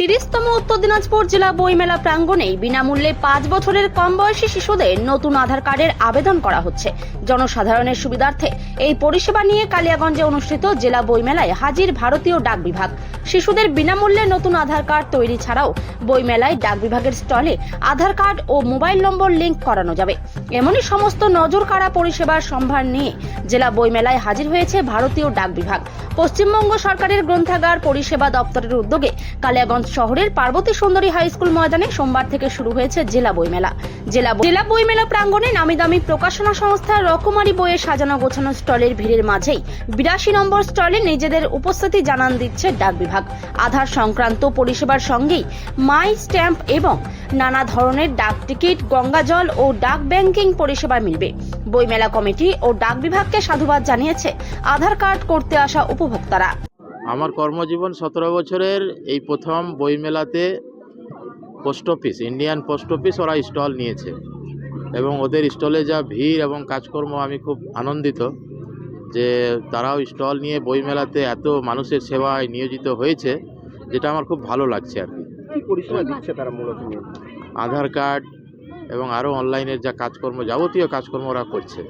তিরিশতম উত্তর দিনাজপুর জেলা বইমেলা প্রাঙ্গণে বিনামূল্যে পাঁচ বছরের কম বয়সী শিশুদের নতুন আধার কার্ডের আবেদন করা হচ্ছে। জনসাধারণের সুবিধার্থে এই পরিষেবা নিয়ে কালিয়াগঞ্জে অনুষ্ঠিত জেলা বইমেলায় হাজির ভারতীয় ডাক বিভাগ। শিশুদের বিনামূল্যে নতুন আধার কার্ড তৈরি ছাড়াও বইমেলায় ডাক বিভাগের স্টলে আধার কার্ড ও মোবাইল নম্বর লিংক করানো যাবে। এমনই সমস্ত নজর কাড়া পরিষেবার সম্ভার নিয়ে জেলা বইমেলায় হাজির হয়েছে ভারতীয় ডাক বিভাগ। পশ্চিমবঙ্গ সরকারের গ্রন্থাগার পরিষেবা দপ্তরের উদ্যোগে কালিয়াগঞ্জ শহরের পার্বতী সুন্দরী হাই স্কুল ময়দানে সোমবার থেকে শুরু হয়েছে জেলা বইমেলা। জেলা জেলা বইমেলা প্রাঙ্গণে নামি দামি প্রকাশনা সংস্থা রকমারি বইয়ে সাজানো গোছানো স্টলের ভিড়ের মাঝেই বিরাশি নম্বর স্টলে নিজেদের উপস্থিতি জানান দিচ্ছে ডাক বিভাগ। আধার সংক্রান্ত পরিষেবার সঙ্গেই মাই স্ট্যাম্প এবং নানা ধরনের ডাক টিকিট গঙ্গাজল ও ডাক ব্যাংকিং পরিষেবা মিলবে। বইমেলা কমিটি ও ডাক বিভাগকে সাধুবাদ জানিয়েছে আধার কার্ড করতে আসা উপভোক্তারা। আমার কর্মজীবন সতেরো বছরের এই প্রথম বইমেলাতে post office Indian post office ওরা স্টল নিয়েছে। এবং ওদের স্টলে যা ভিড় এবং কাজকর্ম আমি খুব আনন্দিত যে তারাও স্টল নিয়ে বইমেলাতে এত মানুষের সেবায় নিয়োজিত হয়েছে যেটা আমার খুব ভালো লাগছে আর কি। পরিষেবা দিচ্ছে তারা মূলত? আধার কার্ড এবং আরও অনলাইনের যা কাজকর্ম যাবতীয় কাজকর্ম ওরা করছে।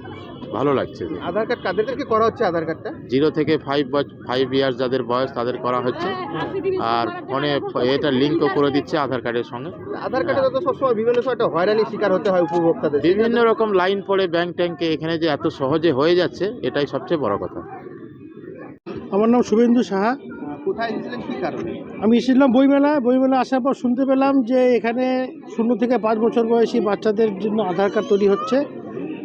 ভালো লাগছে। আধার কার্ড কাদেরকে করা হচ্ছে আধার কার্ডটা? জিরো থেকে ফাইভ বা ফাইভ ইয়ার্স যাদের বয়স তাদের করা হচ্ছে। আর ফোনে এটা লিঙ্কও করে দিচ্ছে আধার কার্ডের সঙ্গে। আধার কার্ডে তো সবসময় বিভিন্ন সময় একটা হয়রানির শিকার হতে হয় উপভোক্তাদের। বিভিন্ন রকম লাইন পড়ে ব্যাংক ট্যাঙ্কে এখানে যে এত সহজে হয়ে যাচ্ছে এটাই সবচেয়ে বড় কথা। আমার নাম শুভেন্দু সাহা। কোথায় এসেছিলেন কি কারণে? আমি এসেছিলাম বইমেলা। বইমেলা আসার পর শুনতে পেলাম যে এখানে শূন্য থেকে পাঁচ বছর বয়সী বাচ্চাদের জন্য আধার কার্ড তৈরি হচ্ছে।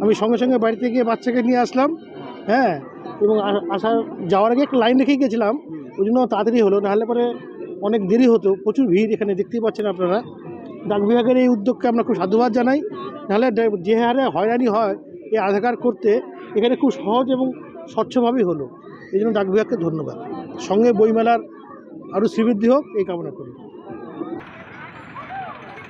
আমি সঙ্গে সঙ্গে বাড়িতে গিয়ে বাচ্চাকে নিয়ে আসলাম হ্যাঁ এবং আসার, যাওয়ার আগে একটা লাইন রেখেই গেছিলাম, ওই জন্য তাড়াতাড়ি হলো নাহলে পরে অনেক দেরি হতো, প্রচুর ভিড় এখানে দেখতেই পাচ্ছেন আপনারা। ডাক বিভাগের এই উদ্যোগকে আমরা খুব সাধুবাদ জানাই নাহলে যে হারে হয়রানি হয় এই আধার কার্ড করতে এখানে খুব সহজ এবং স্বচ্ছভাবেই হলো। এই জন্য ডাক বিভাগকে ধন্যবাদ। সঙ্গে বইমেলার আরও শ্রীবৃদ্ধি হোক, এই কামনা করি।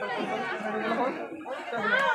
Thank you.